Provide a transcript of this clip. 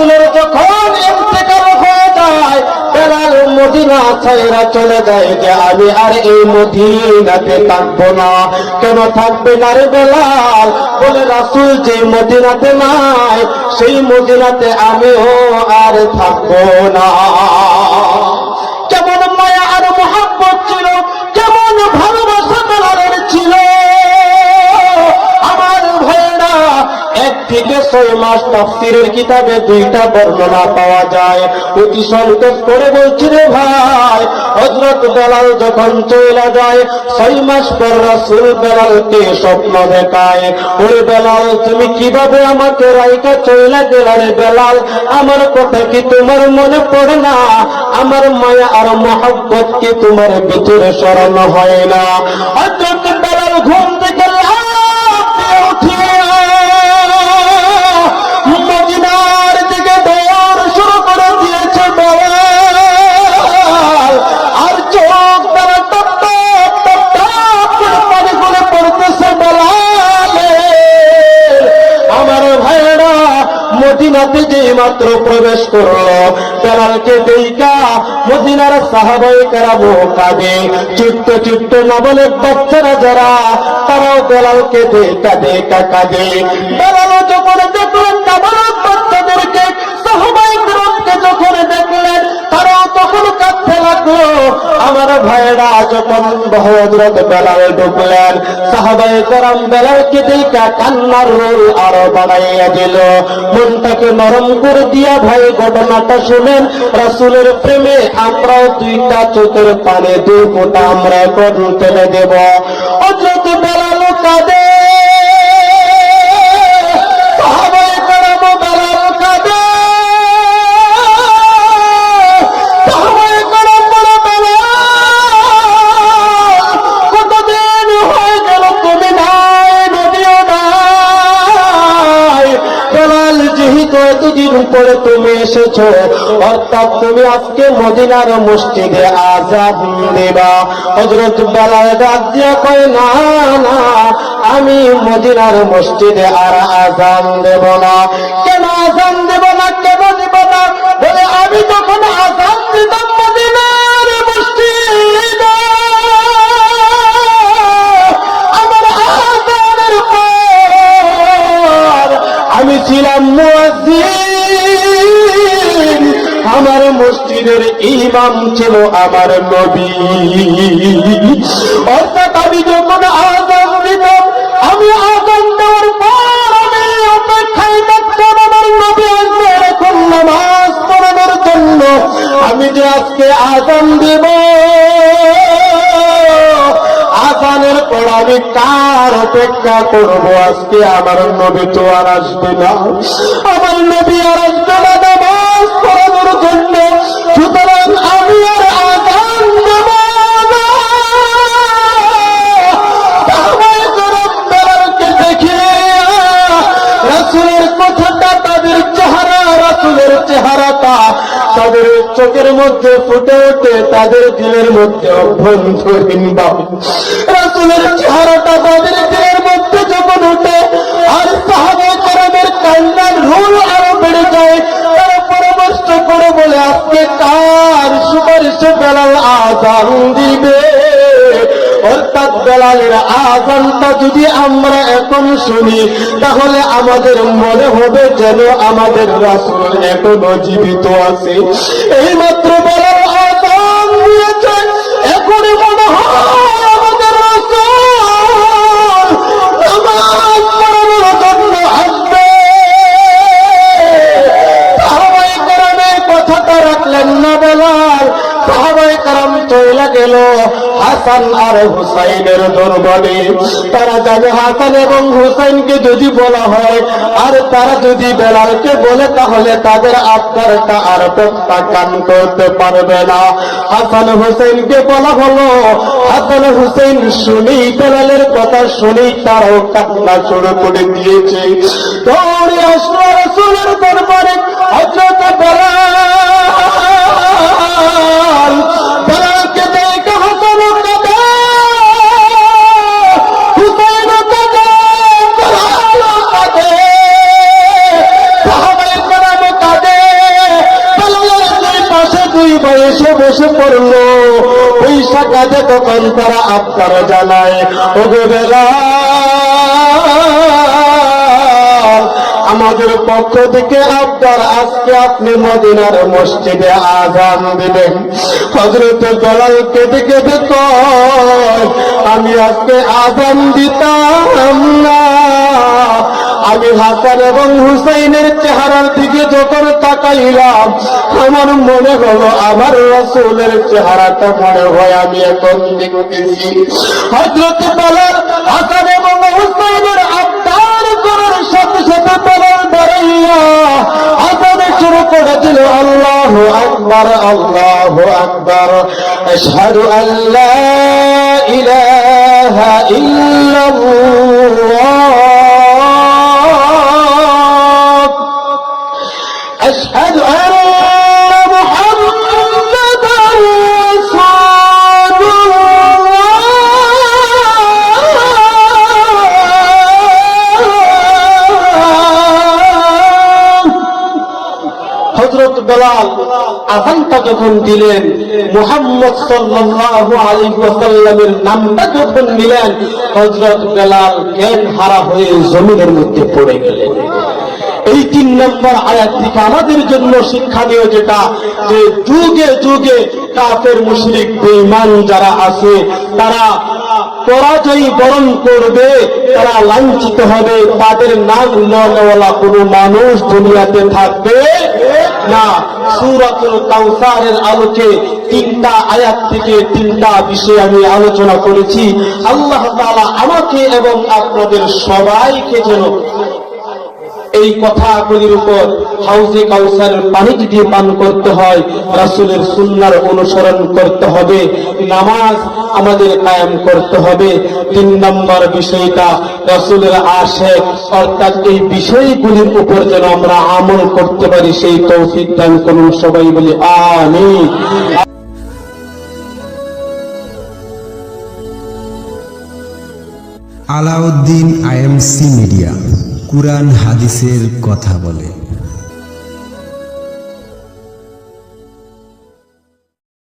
রাসূলের যখন ইন্তেকাল হয়ে যায়, বেলাল মদিনা ছাইরা চলে যায় যে আমি আর এই মদিনাতে থাকব না। কেন থাকবে না রে বেলাল? বলে রাসুল, যে মদিনাতে নাই, সেই মদিনাতে আমিও আর থাকব না। থেকে ছয় মাস তাফসিরের কিতাবে দুইটা বর্ণনা পাওয়া যায়। অতি সন্তোষ করে বলছি রে ভাই হজরত বেলাল যখন চলে যায়, ছয় মাস পর রাসূল বেলালকে স্বপ্ন দেখায়। ওই বেলাল, তুমি কীভাবে আমাকে রাইকা চলে গেলা রে বেলাল? আমার কথা কি তোমার মনে পড়ে না? আমার মায়া আর মহব্বত কি তোমার ভিতরে স্মরণ হয় না? হজরত বেলাল ঘুম থেকে মদিনাতে যে মাত্র প্রবেশ করল, বেলালকে দেইকা মদিনার সাহাবাই কারাবো কাঁদে। চিত্ত চিত্ত নবলের বাচ্চারা যারা, তারাও বেলালকে দেখা দেখা কাঁদে। বেলালও যখন দেখলেন আমার ভাইয়েরা যখন হজরত বেলাল ঢুকলেন সাহাবাই কারাম বেলালকে দেখা কান্নার রোল আরও বাড়াইয়া দিল। মনটাকে নরম করে দিয়া ভাই ঘটনাটা শুনেন। রাসুলের প্রেমে আমরাও দুইটা চোখের পানে দুই ফোঁটা আমরা এখন ফেলে দেব। হজরত বেলাল কাঁদে এতদিন পরে তুমি এসেছ, অর্থাৎ তুমি আজকে মদিনার মসজিদে আজাদ দেবা। হজরত বেলায় ডাক দিয়া কয়, না আমি মদিনার মসজিদে আর আজান দেব না। কেন আজান ছিলাম আমার মসজিদের ইমাম ছিল আমার নবী। অর্থাৎ আমি যখন আজান দিতাম, আমি আজান দেওয়ার পর আমি অপেক্ষায় থাকতাম আমার নবী আসবে এরকম নামাজ পড়ানোর জন্য। আমি যে আজকে আজান দেব আজানের পর আমি কার অপেক্ষা করব। আজকে আমার নবী তো আর আসবে না। আমার নবী আর আসবে না জন্য। তাদের চোখের মধ্যে ফুটে ওঠে তাদের দিলের মধ্যে অভ্যন্তরীণ রাসূলের চেহারাটা আজানটা যদি আমরা এখন শুনি, তাহলে আমাদের মনে হবে যেন আমাদের রাসুল এখনও জীবিত আছে। এই মাত্র হাসান আর হুসাইনের দরবারে তারা জানে হাসান এবং হুসাইনকে যদি বলা হয়, আর তারা যদি বেলালকে বলে, তাহলে তাদের আত্মারটা আর প্রত্যাখ্যান করতে পারবে না। হাসান হুসাইনকে বলা হলো, হাসান হুসাইন শুনেই বেলালের কথা শুনেই তারাও কান্না শুরু করে দিয়েছে। দৌড়ে আসলো রসুলের দরবারে হজরত বেলাল পড়ল পয়সা কাজে তখন তারা আপনার জানায়, ওগো বেলাল, আমাদের পক্ষ থেকে আপনার আজকে আপনি মদিনার মসজিদে আজান দিবেন। হজরত কেটে কেটে কয় আমি আজকে আজান দিতাম না। আমি হাসান এবং হুসাইনের চেহারার দিকে যখন তাকাইলাম, আমার মনে হলো আমার রসুলের চেহারাটা মনে হয় আমি এখন দেখতেছি। হজরত বেলাল হাসান এবং হুসাইনের আবদার করার সাথে সাথে বেলাল দাঁড়াইয়া আজানে শুরু করে দিল আল্লাহ আকবার আল্লাহ আকবার, আশহাদু আল্লা ইলাহা ইল্লাল্লাহ। আজানটা যখন দিলেন, মুহাম্মদ সাল্লাল্লাহু আলাইহি ওয়াসাল্লামের নামটা যখন নিলেন হজরত বেলাল জ্ঞান হারা হয়ে জমিনের মধ্যে পড়ে গেলেন। এই তিন নম্বর আয়াত থেকে আমাদের জন্য শিক্ষণীয় যেটা, যে যুগে যুগে কাফের, মুশরিক, বেঈমান যারা আছে, তারা পরাজয় বরণ করবে, তারা লাঞ্ছিত হবে, তাদের নাম নেওয়ালা কোনো মানুষ দুনিয়াতে থাকবে না, সুরাতুল কাউসারের আলোকে তিনটা আয়াত থেকে তিনটা বিষয়ে আমি আলোচনা করেছি। আল্লাহ তালা আমাকে এবং আপনাদের সবাইকে যেন এই কথাগুলির উপর হাউজে কাউসারের পানিটি দিয়ে পান করতে হয়, রাসুলের সুন্নার অনুসরণ করতে হবে, নামাজ আমাদের কায়েম করতে হবে। তিন নম্বর বিষয়টা, রাসুলের আশেক, অর্থাৎ এই বিষয়গুলির উপর যেন আমরা আমল করতে পারি, সেই তৌফিক দান করুন সবাই বলি, আমিন। আলাউদ্দিন আইএমসি মিডিয়া কুরআন হাদিসের কথা বলে।